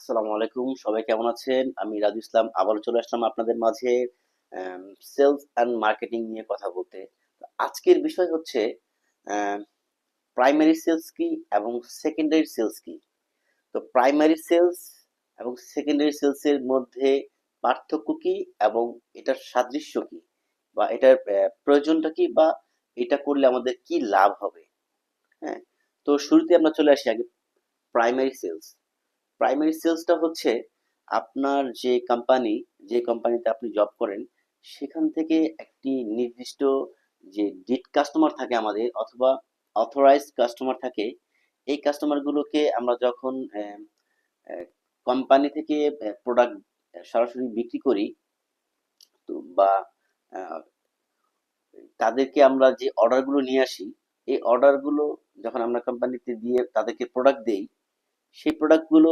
আসসালামু আলাইকুম, সবাই কেমন আছেন? আমি রাজু ইসলাম চলে আসলাম আপনাদের মাঝে সেলস অ্যান্ড মার্কেটিং নিয়ে কথা বলতে। আজকের বিষয় হচ্ছে প্রাইমারি সেলস কি এবং সেকেন্ডারি সেলস কি? তো প্রাইমারি সেলস এবং সেকেন্ডারি সেলসের মধ্যে পার্থক্য কি এবং এটার সাদৃশ্য কি? বা এটার প্রয়োজনটা কি বা এটা করলে আমাদের কি লাভ হবে? হ্যাঁ তো শুরুতে আমরা চলে আসি আগে প্রাইমারি সেলস প্রাইমারি সেলসটা হচ্ছে আপনার যে কোম্পানি যে কোম্পানিতে আপনি জব করেন, সেখান থেকে একটি নির্দিষ্ট যে ডিট কাস্টমার থাকে আমাদের অথবা অথরাইজড কাস্টমার থাকে, এই কাস্টমারগুলোকে আমরা যখন কোম্পানি থেকে প্রোডাক্ট সরাসরি বিক্রি করি, তো বা তাদেরকে আমরা যে অর্ডারগুলো নিয়ে আসি, এই অর্ডারগুলো যখন আমরা কোম্পানিতে দিয়ে তাদেরকে প্রোডাক্ট দেই সেই প্রোডাক্টগুলো